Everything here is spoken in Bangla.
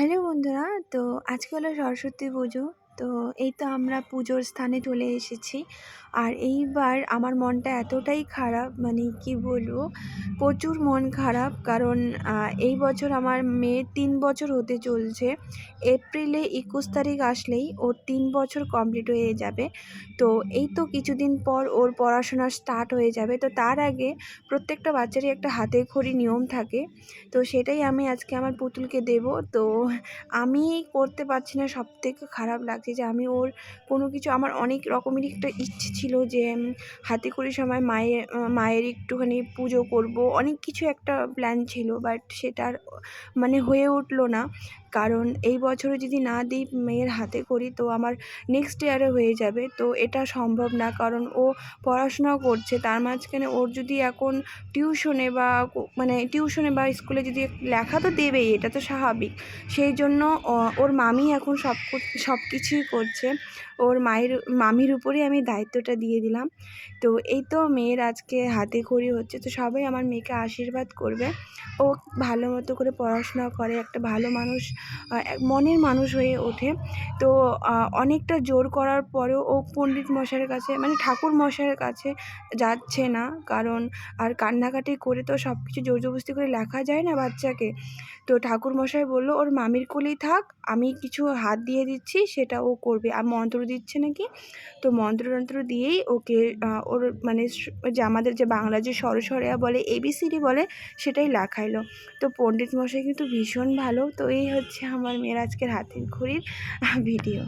হ্যালো বন্ধুরা তো আজকে হলো সরস্বতী পুজো। তো এই তো আমরা পুজোর স্থানে চলে এসেছি। আর এইবার আমার মনটা এতটাই খারাপ মানে কি বলব, প্রচুর মন খারাপ। কারণ এই বছর আমার মেয়ের তিন বছর হতে চলছে। এপ্রিলে একুশ তারিখ আসলেই ওর তিন বছর কমপ্লিট হয়ে যাবে। তো এই তো কিছুদিন পর ওর পড়াশোনা স্টার্ট হয়ে যাবে। তো তার আগে প্রত্যেকটা বাচ্চারই একটা হাতে খড়ি নিয়ম থাকে। তো সেটাই আমি আজকে আমার পুতুলকে দেব। তো আমি করতে পারছি না সব থেকে খারাপ লাগছে। যে আমি ওর কোনো কিছু, আমার অনেক রকমের একটা ইচ্ছে ছিল যে হাতে করে সময় মায়ের মায়ের একটুখানি পুজো করব। অনেক কিছু একটা প্ল্যান ছিল বাট সেটার মানে হয়ে উঠল না। কারণ এই বছরে যদি না দিই মেয়ের হাতে করি, তো আমার নেক্সট ইয়ারে হয়ে যাবে। তো এটা সম্ভব না, কারণ ও পড়াশোনাও করছে। তার মাঝখানে ওর যদি এখন টিউশনে বা মানে টিউশনে বা স্কুলে যদি লেখা তো দেবেই, এটা তো স্বাভাবিক। সেই জন্য ওর মামি এখন সব সব কিছুই করছে। ওর মায়ের, মামির উপরেই আমি দায়িত্বটা দিয়ে দিলাম। তো এই তো মেয়ের আজকে হাতে খড়ি হচ্ছে। তো সবাই আমার মেয়েকে আশীর্বাদ করবে। ও ভালো মতো করে পড়াশোনা করে, একটা ভালো মানুষ মনের মানুষ হয়ে ওঠে। তো অনেকটা জোর করার পরেও ও পণ্ডিত মশাইয়ের কাছে মানে ঠাকুর মশাইয়ের কাছে যাচ্ছে না। কারণ, আর কান্নাকাটি করে তো সব কিছু জোর জবরদস্তি করে লেখা যায় না বাচ্চাকে। তো ঠাকুর মশাই বলল, ওর মামির কোলেই থাক, আমি কিছু হাত দিয়ে দিচ্ছি, সেটা ও করবে। আর মন্ত্র দিচ্ছে নাকি? তো মন্ত্র টন্ত্র দিয়েই ওকে ওর মানে যে আমাদের যে বাংলা যে সরসরিয়া বলে এবিসিডি বলে, সেটাই লাখাইলো। তো পণ্ডিত মশাই কিন্তু ভীষণ ভালো। তো এই হচ্ছে আমার মেয়ের আজকের হাতের ঘড়ির ভিডিও।